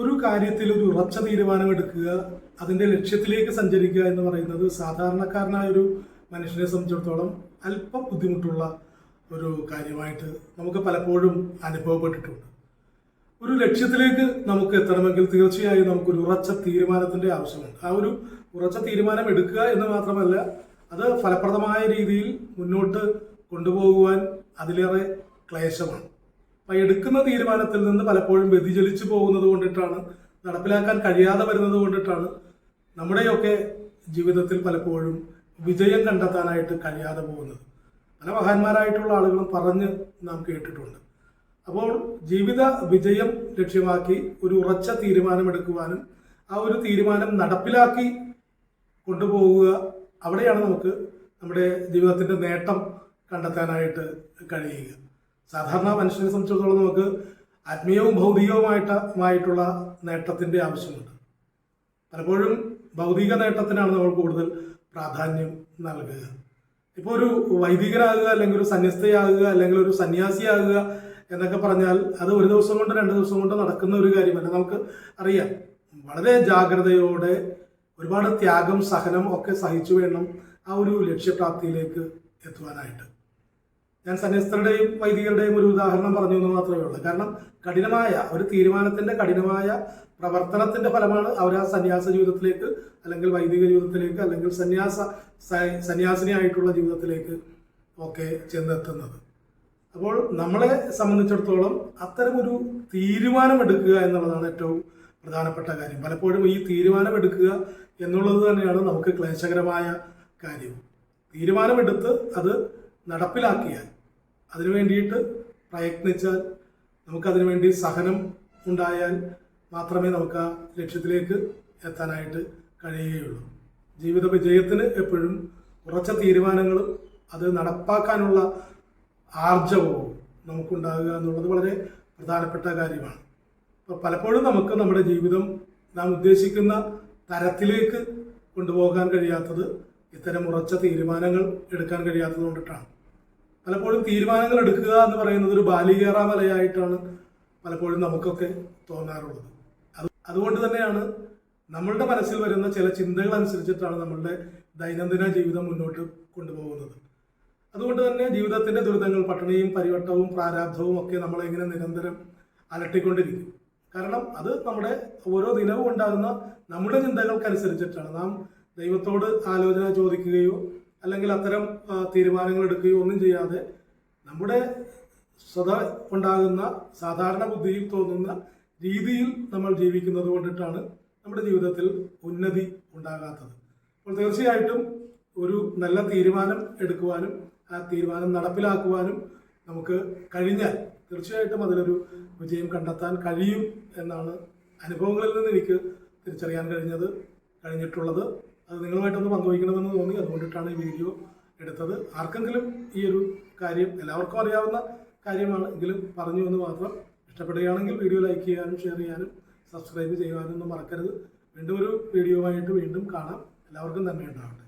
ഒരു കാര്യത്തിൽ ഒരു ഉറച്ച തീരുമാനമെടുക്കുക അതിന്റെ ലക്ഷ്യത്തിലേക്ക് സഞ്ചരിക്കുക എന്ന് പറയുന്നത് സാധാരണക്കാരനായ ഒരു മനുഷ്യനെ സംബന്ധിച്ചിടത്തോളം അല്പം ബുദ്ധിമുട്ടുള്ള ഒരു കാര്യമായിട്ട് നമുക്ക് പലപ്പോഴും അനുഭവപ്പെട്ടിട്ടുണ്ട്. ഒരു ലക്ഷ്യത്തിലേക്ക് നമുക്ക് എത്തണമെങ്കിൽ തീർച്ചയായും നമുക്കൊരു ഉറച്ച തീരുമാനത്തിന്റെ ആവശ്യമുണ്ട്. ആ ഒരു ഉറച്ച തീരുമാനം എടുക്കുക എന്ന് മാത്രമല്ല അത് ഫലപ്രദമായ രീതിയിൽ മുന്നോട്ട് കൊണ്ടുപോകുവാൻ അതിലേറെ ക്ലേശമാണ്. അപ്പൊ എടുക്കുന്ന തീരുമാനത്തിൽ നിന്ന് പലപ്പോഴും വ്യതിചലിച്ചു പോകുന്നത് കൊണ്ടിട്ടാണ് നടപ്പിലാക്കാൻ കഴിയാതെ വരുന്നത് കൊണ്ടിട്ടാണ് നമ്മുടെയൊക്കെ ജീവിതത്തിൽ പലപ്പോഴും വിജയം കണ്ടെത്താനായിട്ട് കഴിയാതെ പോകുന്നത്. പല മഹാന്മാരായിട്ടുള്ള ആളുകളും പറഞ്ഞ് നാം കേട്ടിട്ടുണ്ട്. അപ്പോൾ ജീവിത വിജയം ലക്ഷ്യമാക്കി ഒരു ഉറച്ച തീരുമാനമെടുക്കുവാനും ആ ഒരു തീരുമാനം നടപ്പിലാക്കി കൊണ്ടുപോകുക അവിടെയാണ് നമുക്ക് നമ്മുടെ ജീവിതത്തിന്റെ നേട്ടം കണ്ടെത്താനായിട്ട് കഴിയുക. സാധാരണ മനുഷ്യനെ സംബന്ധിച്ചിടത്തോളം നമുക്ക് ആത്മീയവും ഭൗതികവുമായിട്ട് നേട്ടത്തിന്റെ ആവശ്യമുണ്ട്. പലപ്പോഴും ഭൗതിക നേട്ടത്തിനാണ് നമ്മൾ കൂടുതൽ പ്രാധാന്യം നൽകുക. ഇപ്പോൾ ഒരു വൈദികനാകുക അല്ലെങ്കിൽ ഒരു സന്യസ്തയാകുക അല്ലെങ്കിൽ ഒരു സന്യാസിയാകുക എന്നൊക്കെ പറഞ്ഞാൽ അത് ഒരു ദിവസം കൊണ്ട് രണ്ട് ദിവസം കൊണ്ട് നടക്കുന്ന ഒരു കാര്യമല്ല. നമുക്ക് അറിയാം വളരെ ജാഗ്രതയോടെ ഒരുപാട് ത്യാഗം സഹനം ഒക്കെ സഹിച്ചു വേണം ആ ഒരു ലക്ഷ്യപ്രാപ്തിയിലേക്ക് എത്തുവാനായിട്ട്. ഞാൻ സന്യസ്തരുടെയും വൈദികരുടെയും ഒരു ഉദാഹരണം പറഞ്ഞു എന്ന് മാത്രമേ ഉള്ളൂ. കാരണം കഠിനമായ ഒരു തീരുമാനത്തിന്റെ കഠിനമായ പ്രവർത്തനത്തിന്റെ ഫലമാണ് അവർ ആ സന്യാസ ജീവിതത്തിലേക്ക് അല്ലെങ്കിൽ വൈദിക ജീവിതത്തിലേക്ക് അല്ലെങ്കിൽ സന്യാസ സന്യാസിനിയായിട്ടുള്ള ജീവിതത്തിലേക്ക് ഒക്കെ ചെന്നെത്തുന്നത്. അപ്പോൾ നമ്മളെ സംബന്ധിച്ചിടത്തോളം അത്തരമൊരു തീരുമാനമെടുക്കുക എന്നുള്ളതാണ് ഏറ്റവും പ്രധാനപ്പെട്ട കാര്യം. പലപ്പോഴും ഈ തീരുമാനമെടുക്കുക എന്നുള്ളത് തന്നെയാണ് നമുക്ക് ക്ലേശകരമായ കാര്യം. തീരുമാനമെടുത്ത് അത് നടപ്പിലാക്കിയാൽ അതിനു വേണ്ടിയിട്ട് പ്രയത്നിച്ചാൽ നമുക്കതിനു വേണ്ടി സഹനം ഉണ്ടായാൽ മാത്രമേ നമുക്ക് ആ ലക്ഷ്യത്തിലേക്ക് എത്താനായിട്ട് കഴിയുകയുള്ളൂ. ജീവിത വിജയത്തിന് എപ്പോഴും ഉറച്ച തീരുമാനങ്ങളും അത് നടപ്പാക്കാനുള്ള ആർജവവും നമുക്കുണ്ടാകുക എന്നുള്ളത് വളരെ പ്രധാനപ്പെട്ട കാര്യമാണ്. അപ്പോൾ പലപ്പോഴും നമുക്ക് നമ്മുടെ ജീവിതം നാം ഉദ്ദേശിക്കുന്ന തരത്തിലേക്ക് കൊണ്ടുപോകാൻ കഴിയാത്തത് ഇത്തരം ഉറച്ച തീരുമാനങ്ങൾ എടുക്കാൻ കഴിയാത്തത് കൊണ്ടിട്ടാണ്. പലപ്പോഴും തീരുമാനങ്ങൾ എടുക്കുക എന്ന് പറയുന്നത് ഒരു ബാലികേറാമലയായിട്ടാണ് പലപ്പോഴും നമുക്കൊക്കെ തോന്നാറുള്ളത്. അത് അതുകൊണ്ട് തന്നെയാണ് നമ്മളുടെ മനസ്സിൽ വരുന്ന ചില ചിന്തകൾ അനുസരിച്ചിട്ടാണ് നമ്മളുടെ ദൈനംദിന ജീവിതം മുന്നോട്ട് കൊണ്ടുപോകുന്നത്. അതുകൊണ്ട് തന്നെ ജീവിതത്തിന്റെ ദുരിതങ്ങൾ പട്ടിണിയും പരിവട്ടവും പ്രാരാബ്ധവും ഒക്കെ നമ്മളെങ്ങനെ നിരന്തരം അലട്ടിക്കൊണ്ടിരിക്കും. കാരണം അത് നമ്മുടെ ഓരോ ദിനവും ഉണ്ടാകുന്ന നമ്മുടെ ചിന്തകൾക്കനുസരിച്ചിട്ടാണ്. നാം ദൈവത്തോട് ആലോചന ചോദിക്കുകയോ അല്ലെങ്കിൽ അത്തരം തീരുമാനങ്ങൾ എടുക്കുകയോ ഒന്നും ചെയ്യാതെ നമ്മുടെ സ്വത ഉണ്ടാകുന്ന സാധാരണ ബുദ്ധിയിൽ തോന്നുന്ന രീതിയിൽ നമ്മൾ ജീവിക്കുന്നത് കൊണ്ടിട്ടാണ് നമ്മുടെ ജീവിതത്തിൽ ഉന്നതി ഉണ്ടാകാത്തത്. അപ്പോൾ തീർച്ചയായിട്ടും ഒരു നല്ല തീരുമാനം എടുക്കുവാനും ആ തീരുമാനം നടപ്പിലാക്കുവാനും നമുക്ക് കഴിഞ്ഞാൽ തീർച്ചയായിട്ടും അതിലൊരു വിജയം കണ്ടെത്താൻ കഴിയും എന്നാണ് അനുഭവങ്ങളിൽ നിന്ന് എനിക്ക് തിരിച്ചറിയാൻ കഴിഞ്ഞത് കഴിഞ്ഞിട്ടുള്ളത്. അത് നിങ്ങളുമായിട്ടൊന്ന് പങ്കുവയ്ക്കണമെന്ന് തോന്നി. അതുകൊണ്ടിട്ടാണ് ഈ വീഡിയോ എടുത്തത്. ആർക്കെങ്കിലും ഈ ഒരു കാര്യം എല്ലാവർക്കും അറിയാവുന്ന കാര്യമാണ് എങ്കിലും പറഞ്ഞു എന്ന് മാത്രം ഇഷ്ടപ്പെടുകയാണെങ്കിൽ വീഡിയോ ലൈക്ക് ചെയ്യാനും ഷെയർ ചെയ്യാനും സബ്സ്ക്രൈബ് ചെയ്യാനും ഒന്നും മറക്കരുത്. വീണ്ടും ഒരു വീഡിയോ ആയിട്ട് വീണ്ടും കാണാം. എല്ലാവർക്കും തന്നെ ഉണ്ടാവട്ടെ.